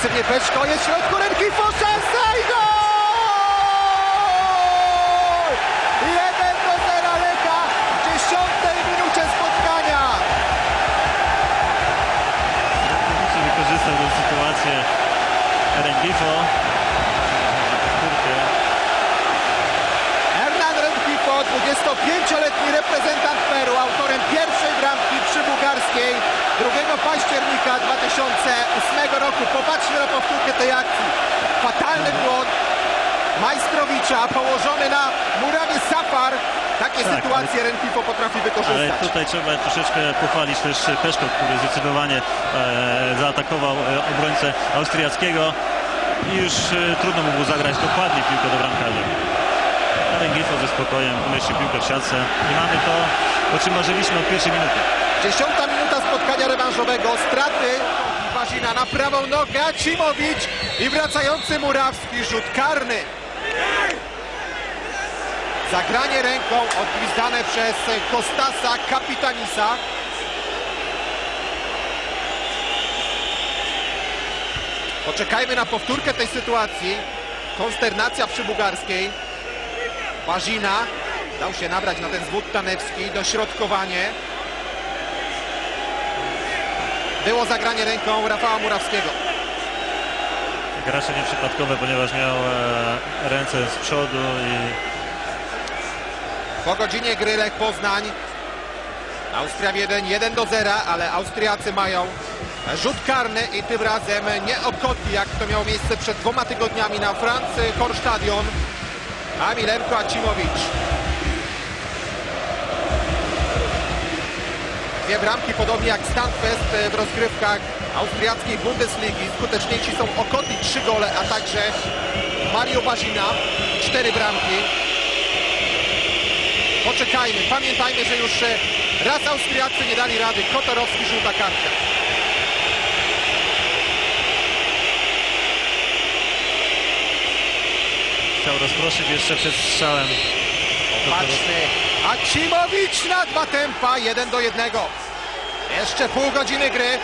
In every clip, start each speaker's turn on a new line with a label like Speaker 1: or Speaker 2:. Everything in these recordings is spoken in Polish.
Speaker 1: ofensywnie Peszko, jest w środku ręki października 2008 roku. Popatrzmy na powtórkę tej akcji. Fatalny błąd Majstrowicza położony na murawie Safar. Takie
Speaker 2: Tak,
Speaker 1: sytuacje Rędkifo potrafi
Speaker 2: Ale
Speaker 1: wykorzystać.
Speaker 2: tutaj trzeba troszeczkę pochwalić też Peszko, który zdecydowanie e, zaatakował e, obrońcę austriackiego i już e, trudno mu było zagrać dokładnie piłkę do bramkarza. A Rengifo ze spokojem umieścił piłkę w siatce i mamy to, o czym marzyliśmy od pierwszej minuty.
Speaker 1: Dziesiąta spotkania rewanżowego. Straty Wazina na prawą nogę. Cimowicz i wracający Murawski. Rzut karny. Zagranie ręką odgwizdane przez Kostasa Kapitanisa. Poczekajmy na powtórkę tej sytuacji. Konsternacja przy Bułgarskiej. Wazina dał się nabrać na ten zwód Tanewski. Dośrodkowanie. Było zagranie ręką Rafała Murawskiego.
Speaker 2: Gracze nieprzypadkowe, ponieważ miał e, ręce z przodu i
Speaker 1: Po godzinie gry Lech Poznań. Austria 1, 1 do 0, ale Austriacy mają rzut karny i tym razem nie Okoti, jak to miało miejsce przed dwoma tygodniami na Francy Horstadion, a Milenko Acimowicz. Dwie bramki, podobnie jak Stanfest w rozgrywkach austriackiej Bundesligi. Skuteczniejsi są Okoti, trzy gole, a także Mario Bazina, cztery bramki. Poczekajmy, pamiętajmy, że już e, raz Austriacy nie dali rady. Kotorowski, żółta kartka.
Speaker 2: chciał rozproszyć jeszcze przed strzałem.
Speaker 1: Patrzmy, Acimowicz na dwa tempa, jeden do jednego. Jeszcze pół godziny gry.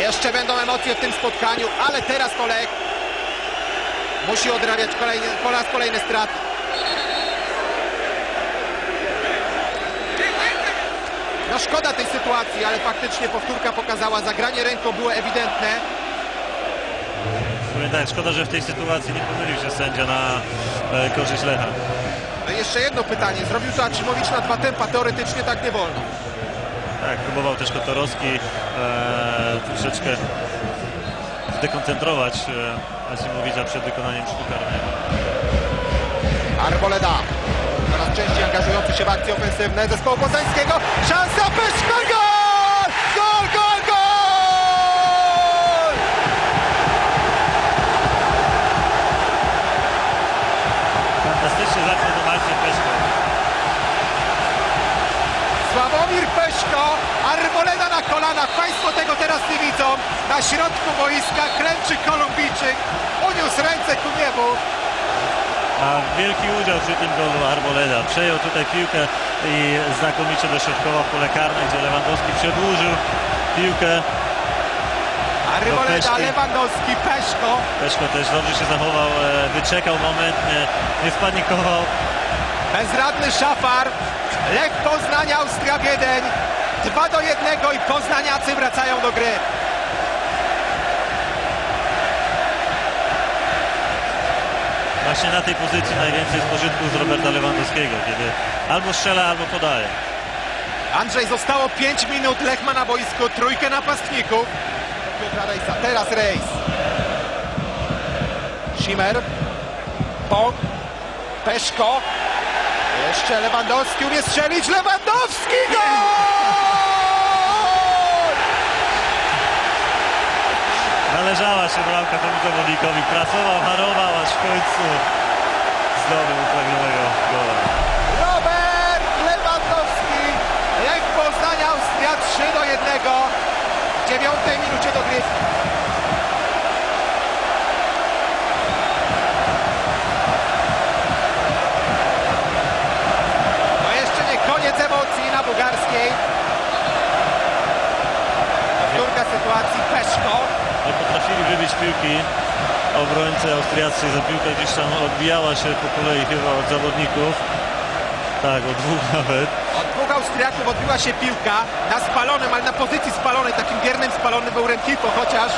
Speaker 1: Jeszcze będą emocje w tym spotkaniu, ale teraz to Lech musi odrabiać kolejny, po raz kolejny straty. No szkoda tej sytuacji, ale faktycznie powtórka pokazała, zagranie ręką było ewidentne.
Speaker 2: Pamiętaj, szkoda, że w tej sytuacji nie pomylił się sędzia na e, korzyść Lecha.
Speaker 1: Jeszcze jedno pytanie, zrobił to Acimowicz na dwa tempa, teoretycznie tak nie wolno.
Speaker 2: Tak, próbował też Kotorowski e, troszeczkę zdekoncentrować e, Asimowicza przed wykonaniem rzutu karnego.
Speaker 1: Arboleda. Coraz częściej angażujący się w akcje ofensywne zespołu poznańskiego. Szansa Peszka, gol! Na środku boiska klęczy Kolumbijczyk. Uniósł ręce ku niebu.
Speaker 2: A wielki udział przy tym golu Arboleda. Przejął tutaj piłkę i znakomicie dośrodkował pole karne, gdzie Lewandowski przedłużył piłkę.
Speaker 1: Arboleda. Lewandowski, Peszko.
Speaker 2: Peszko też dobrze się zachował, e, wyczekał moment, nie, nie spanikował.
Speaker 1: Bezradny szafar. Lech Poznań, Austria Wiedeń. 2 do 1 i poznaniacy wracają do gry.
Speaker 2: Właśnie na tej pozycji najwięcej z pożytku z Roberta Lewandowskiego, kiedy albo strzela, albo podaje.
Speaker 1: Andrzej, zostało 5 minut. Lech ma na boisku trójkę napastników. Piotra Rejsa. Teraz Rejs. Schimmer. Bok. Peszko. Jeszcze Lewandowski umie strzelić. Lewandowski! Gol!
Speaker 2: Należała się bramka temu zawodnikowi, pracował, harował, aż w końcu zdobył upragnionego gola. Piłki. Obrońcy austriaccy za piłkę gdzieś tam odbijała się po kolei chyba od zawodników. Tak, od dwóch nawet.
Speaker 1: Od dwóch Austriaków odbiła się piłka na spalonym, ale na pozycji spalonej, takim biernym spalonym był Renkipo, chociaż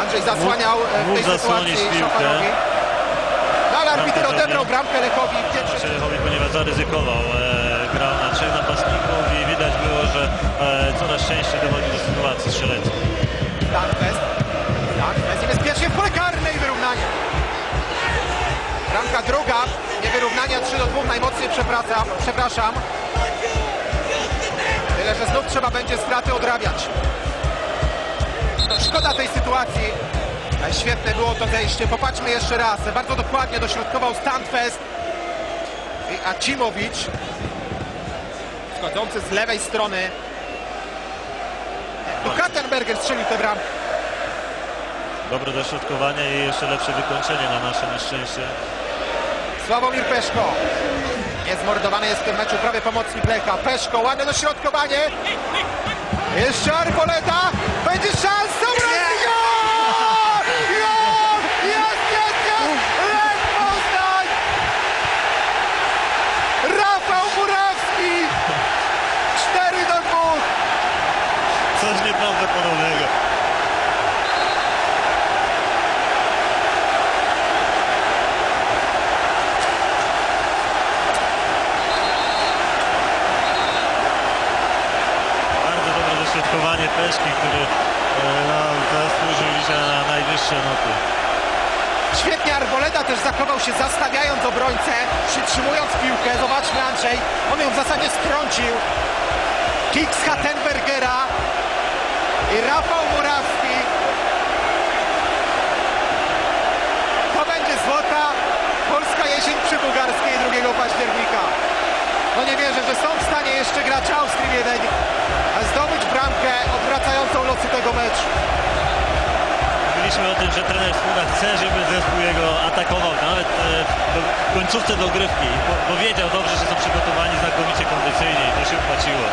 Speaker 1: Andrzej zasłaniał e, w
Speaker 2: mógł
Speaker 1: tej
Speaker 2: zasłonić
Speaker 1: sytuacji
Speaker 2: piłkę.
Speaker 1: Szoparowi. No ale arbiter odebrał bramkę Lechowi pierwszym
Speaker 2: Szerechowi, ponieważ zaryzykował. E, grał na trzech napastników i widać było, że e, coraz częściej dochodzi do sytuacji strzeleckich.
Speaker 1: Danfest. Danfest Bramka druga, nie wyrównania 3 do 2, najmocniej przepraszam, przepraszam. Tyle, że znów trzeba będzie straty odrabiać. No, szkoda tej sytuacji. Świetne było to zejście. Popatrzmy jeszcze raz. Bardzo dokładnie dośrodkował Standfest i Acimowicz. Wchodzący z lewej strony. To Kattenberger strzelił tę bramkę.
Speaker 2: Dobre dośrodkowanie i jeszcze lepsze wykończenie na nasze nieszczęście.
Speaker 1: Sławomir Peszko. Niezmordowany jest w tym meczu prawie pomocnik Lecha. Peszko, ładne dośrodkowanie. Jeszcze Arboleta. Będzie szansa. Bramki! Gol! Gol! Jest, jest, jest! Lech Poznań! Rafał Murawski! 4 do 2.
Speaker 2: Coś nieprawdopodobnego. Bardzo dobre dośrodkowanie Peszki, który e, no, zasłużył się na noty.
Speaker 1: Świetnie Arboleda też zachował się zastawiając obrońcę, przytrzymując piłkę. Zobaczmy Andrzej, on ją w zasadzie strącił. Kick z Hattenbergera i Rafał Murawski. To będzie złota polska jesień przy Bułgarskiej 2 października. No nie wierzę, że są w stanie jeszcze gracze Austrii Wiedeń zdobyć bramkę odwracającą losy tego meczu.
Speaker 2: Mówiliśmy o tym, że trener Skóra chce, żeby zespół jego atakował, nawet e, w końcówce dogrywki, bo, bo wiedział dobrze, że są przygotowani znakomicie kondycyjnie i to się opłaciło.